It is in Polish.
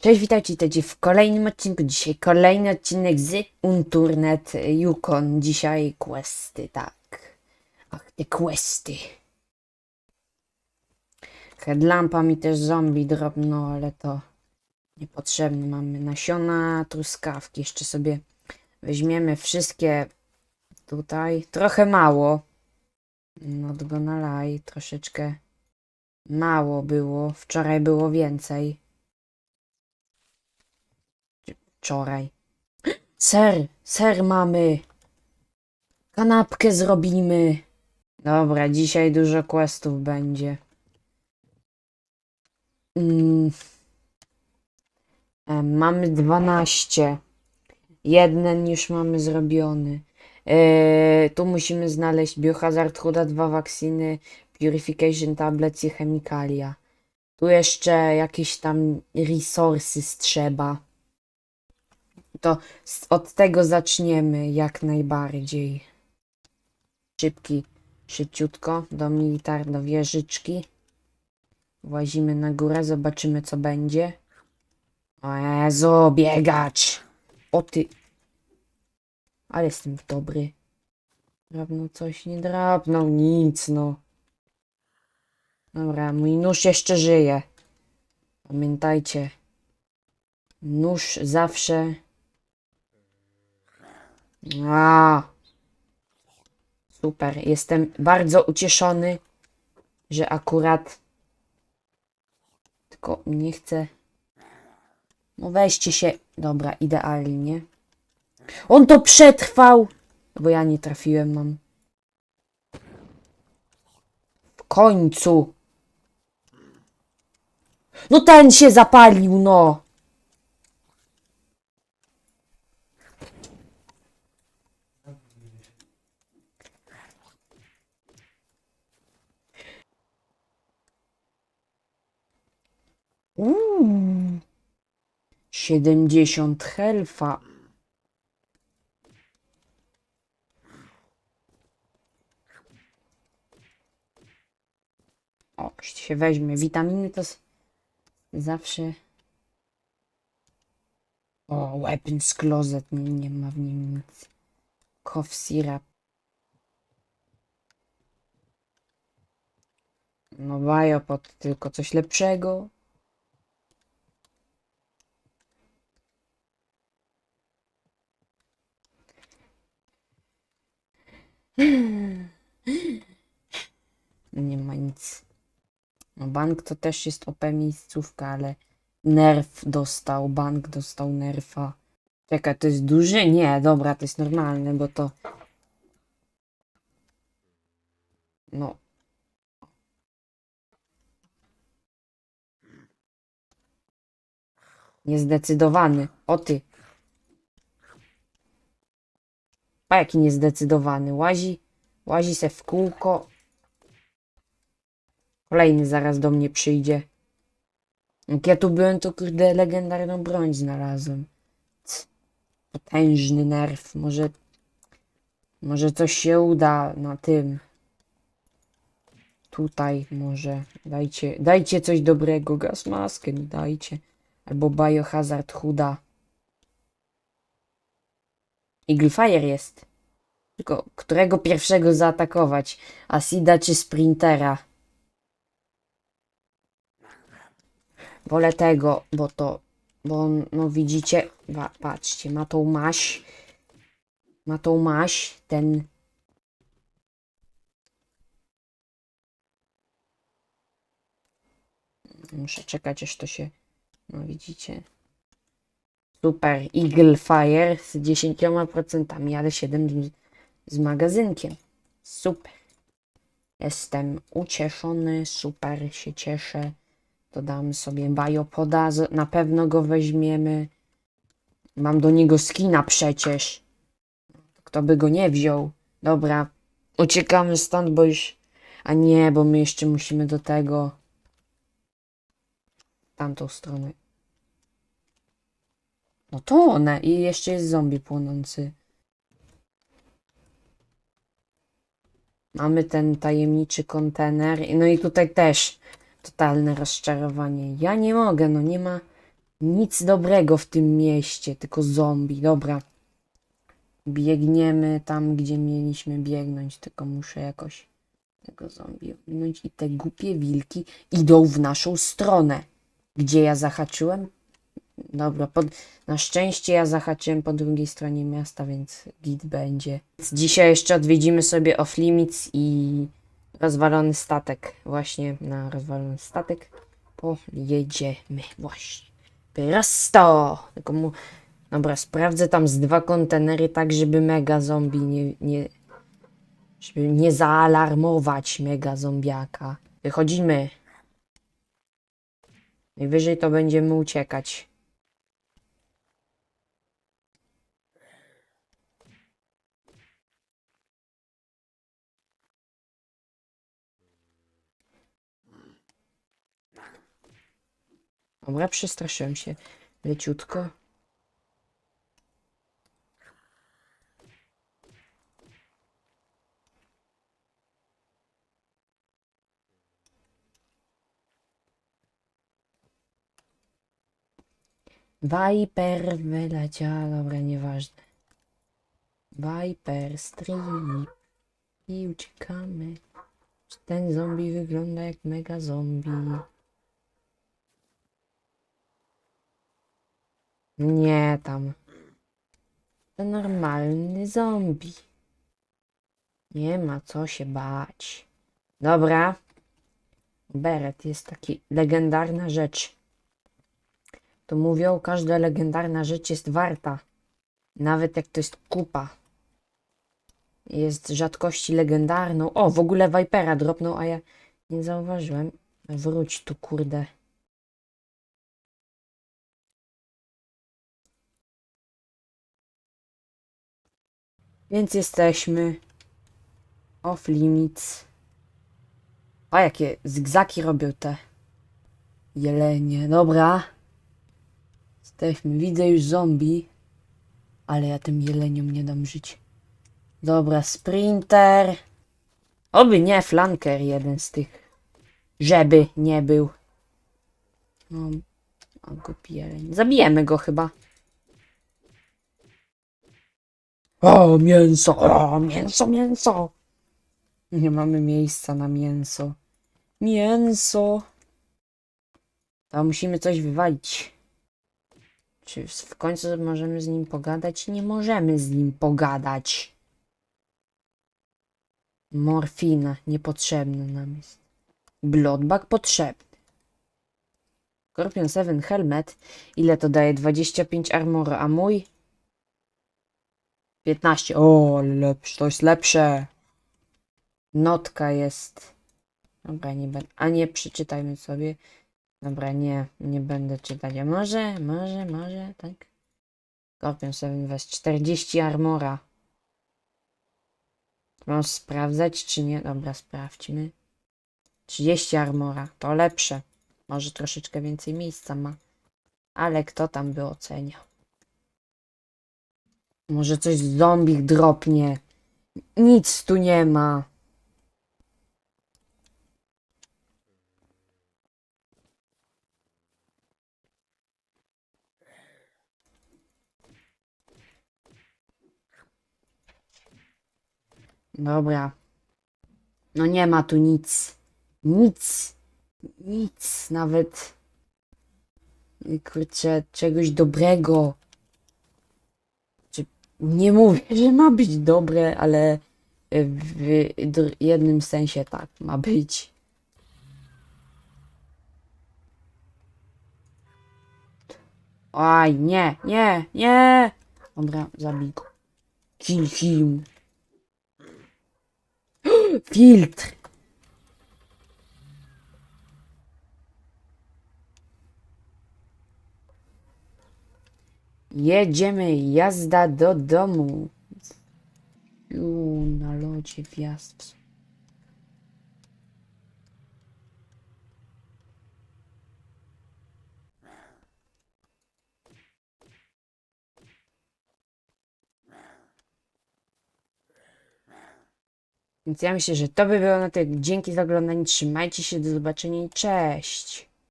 Cześć, witajcie witajcie w kolejnym odcinku. Dzisiaj kolejny odcinek z Unturnet Yukon. Dzisiaj questy, tak. Ach, te questy. Headlampa mi też zombie drobno, ale to niepotrzebne. Mamy nasiona, truskawki. Jeszcze sobie weźmiemy wszystkie tutaj. Trochę mało. Not gonna lie, troszeczkę mało było. Wczoraj było więcej. Wczoraj. Ser, ser mamy. Kanapkę zrobimy. Dobra, dzisiaj dużo questów będzie. Mm. E, mamy 12. Jeden już mamy zrobiony. E, tu musimy znaleźć biohazard chuda, dwa wakcyny, purification tablets i chemikalia. Tu jeszcze jakieś tam resources trzeba to od tego zaczniemy jak najbardziej. Szybki, szybciutko do militar, do wieżyczki. Włazimy na górę, zobaczymy co będzie. O Jezu, biegacz! O ty... Ale jestem dobry. Drapnął coś, nie drapnął nic, no. Dobra, mój nóż jeszcze żyje. Pamiętajcie. Nóż zawsze a. Super. Jestem bardzo ucieszony, że akurat. Tylko nie chcę. No weźcie się. Dobra, idealnie. On to przetrwał! Bo ja nie trafiłem, mam. W końcu. No ten się zapalił, no. Uuu. 70 helfa. O, się weźmie witaminy, to zawsze. O, weapons closet, nie, nie ma w nim nic. Cough syrup. No biopod, tylko coś lepszego. Nie ma nic. No bank to też jest OP miejscówka, ale nerf dostał, bank dostał nerfa. Czekaj, to jest duży? Nie, dobra, to jest normalne, bo to... No. Niezdecydowany. O ty. A jaki niezdecydowany. Łazi, łazi se w kółko. Kolejny zaraz do mnie przyjdzie. Jak ja tu byłem, to kurde legendarną broń znalazłem. C. Potężny nerw. Może, może coś się uda na tym. Tutaj może. Dajcie, dajcie coś dobrego. Gaz maskę mi dajcie. Albo biohazard chuda. Eaglefire jest. Tylko którego pierwszego zaatakować? Asida czy Sprintera? Wolę tego, bo to, bo on, no widzicie, wa- patrzcie, ma tą maść, ma tą maść, ten, muszę czekać, aż to się, no widzicie, super, Eagle Fire z 10%, ale 7 z, z magazynkiem, super, jestem ucieszony, super się cieszę, Dodamy sobie biopoda, na pewno go weźmiemy. Mam do niego skina przecież. Kto by go nie wziął? Dobra, uciekamy stąd, bo już... A nie, bo my jeszcze musimy do tego... Tamtą stronę. No to one. I jeszcze jest zombie płonący. Mamy ten tajemniczy kontener. No i tutaj też totalne rozczarowanie. Ja nie mogę, no nie ma. Nic dobrego w tym mieście, tylko zombie. Dobra. Biegniemy tam, gdzie mieliśmy biegnąć, tylko muszę jakoś tego zombie ominąć. I te głupie wilki idą w naszą stronę. Gdzie ja zahaczyłem? Dobra, pod... na szczęście ja zahaczyłem po drugiej stronie miasta, więc git będzie. Dzisiaj jeszcze odwiedzimy sobie off limits i rozwalony statek. Właśnie na rozwalony statek pojedziemy. Właśnie. Prosto! Tylko mu... Dobra, sprawdzę tam z dwa kontenery, tak żeby mega zombie nie, nie... Żeby nie zaalarmować mega zombiaka. Wychodzimy. Najwyżej to będziemy uciekać. Dobra, przestraszyłem się leciutko. Viper wyleciała, dobra, nieważne. Viper strip i uciekamy. Ten zombie wygląda jak mega zombie. Nie tam. To normalny zombie. Nie ma co się bać. Dobra. Beret jest taki legendarna rzecz. To mówią, każda legendarna rzecz jest warta. Nawet jak to jest kupa. Jest rzadkości legendarną. O, w ogóle Vipera dropnął, a ja nie zauważyłem. Wróć tu, kurde. Więc jesteśmy off limits. A jakie zygzaki robią te jelenie. Dobra. Jesteśmy. Widzę już zombie. Ale ja tym jeleniom nie dam żyć. Dobra, sprinter. Oby nie flanker jeden z tych. Żeby nie był. No, głupi jeleń. Zabijemy go chyba. O, mięso! O, mięso, mięso! Nie mamy miejsca na mięso. Mięso! To musimy coś wywalić. Czy w końcu możemy z nim pogadać? Nie możemy z nim pogadać. Morfina niepotrzebna nam jest. Bloodbag potrzebny. Scorpion 7 Helmet. Ile to daje? 25 armora, a mój? 15. O, lepsze, to jest lepsze. Notka jest. Dobra, nie będę. A nie, przeczytajmy sobie. Dobra, nie, nie będę czytać. A może, może, może, tak? Scorpion 7 West. 40 armora. Mam sprawdzać, czy nie? Dobra, sprawdźmy. 30 armora. To lepsze. Może troszeczkę więcej miejsca ma. Ale kto tam by oceniał? Może coś z zombie dropnie. Nic tu nie ma. Dobra. No nie ma tu nic. Nic. Nic. Nawet. Kurczę, czegoś dobrego. Nie mówię, że ma być dobre, ale w jednym sensie tak ma być. Aj, nie, nie, nie. Dobra, zabij go. Kill him. Filtr. Jedziemy, jazda do domu. Ju, na lodzie wjazd. Więc ja myślę, że to by było na tyle. Dzięki za oglądanie. Trzymajcie się, do zobaczenia i cześć.